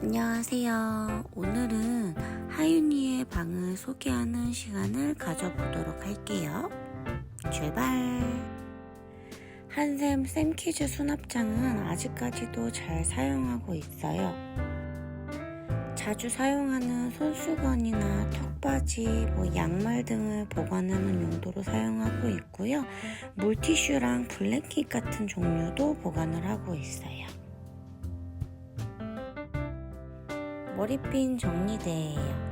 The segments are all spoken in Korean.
안녕하세요. 오늘은 하윤이의 방을 소개하는 시간을 가져보도록 할게요. 출발! 한샘 샘키즈 수납장은 아직까지도 잘 사용하고 있어요. 자주 사용하는 손수건이나 턱받이, 뭐 양말 등을 보관하는 용도로 사용하고 있고요. 물티슈랑 블랭킷 같은 종류도 보관을 하고 있어요. 머리핀 정리대예요.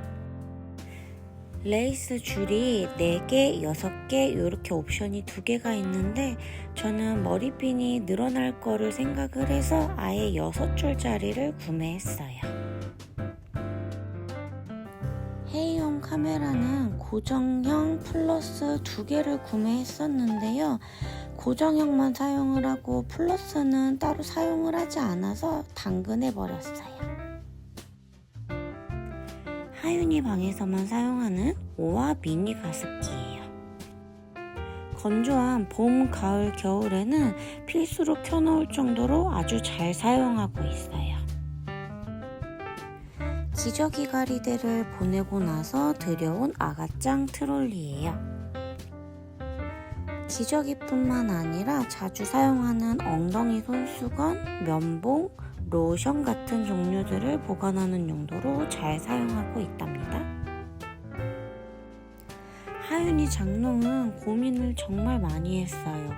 레이스 줄이 4개, 6개 이렇게 옵션이 2개가 있는데 저는 머리핀이 늘어날 거를 생각을 해서 아예 6줄짜리를 구매했어요. 헤이홈 카메라는 고정형 플러스 2개를 구매했었는데요. 고정형만 사용을 하고 플러스는 따로 사용을 하지 않아서 당근해 버렸어요. 하윤이 방에서만 사용하는 오와 미니 가습기예요. 건조한 봄, 가을, 겨울에는 필수로 켜놓을 정도로 아주 잘 사용하고 있어요. 기저귀 가리대를 보내고 나서 들여온 아가짱 트롤리예요. 기저귀뿐만 아니라 자주 사용하는 엉덩이 손수건, 면봉, 로션 같은 종류들을 보관하는 용도로 잘 사용하고 있답니다. 하윤이 장롱은 고민을 정말 많이 했어요.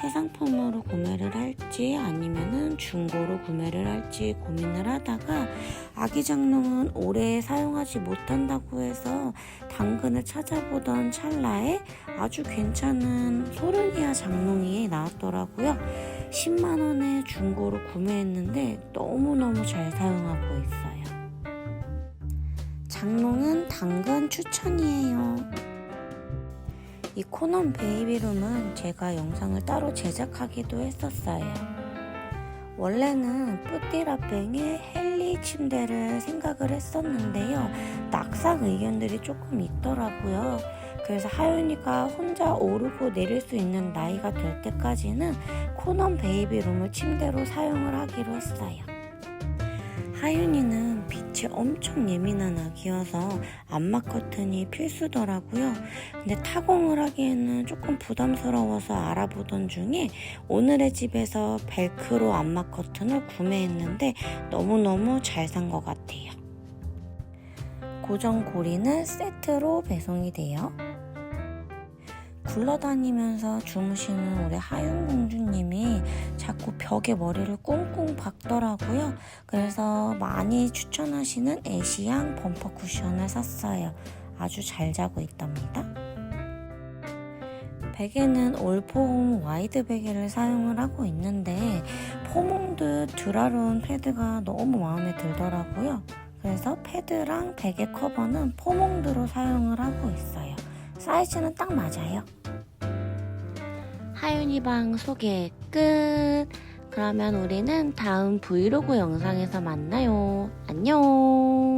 새 상품으로 구매를 할지 아니면은 중고로 구매를 할지 고민을 하다가 아기 장롱은 오래 사용하지 못한다고 해서 당근을 찾아보던 찰나에 아주 괜찮은 소르니아 장롱이 나왔더라고요. 10만원에 중고로 구매했는데 너무너무 잘 사용하고 있어요. 장롱은 당근 추천이에요. 이 코넌 베이비룸은 제가 영상을 따로 제작하기도 했었어요. 원래는 뿌띠라뱅의 헬리 침대를 생각을 했었는데요. 낙상 의견들이 조금 있더라고요. 그래서 하윤이가 혼자 오르고 내릴 수 있는 나이가 될 때까지는 코넌 베이비룸을 침대로 사용을 하기로 했어요. 하윤이는 빛이 엄청 예민한 아기여서 암막 커튼이 필수더라고요. 근데 타공을 하기에는 조금 부담스러워서 알아보던 중에 오늘의 집에서 벨크로 암막 커튼을 구매했는데 너무너무 잘 산 것 같아요. 고정 고리는 세트로 배송이 돼요. 굴러다니면서 주무시는 우리 하윤 공주님이 자꾸 벽에 머리를 꽁꽁 박더라고요. 그래서 많이 추천하시는 에시앙 범퍼 쿠션을 샀어요. 아주 잘 자고 있답니다. 베개는 올포홈 와이드 베개를 사용을 하고 있는데 포몽드 듀라론 패드가 너무 마음에 들더라고요. 그래서 패드랑 베개 커버는 포몽드로 사용을 하고 있어요. 사이즈는 딱 맞아요. 하윤이 방 소개 끝. 그러면 우리는 다음 브이로그 영상에서 만나요. 안녕.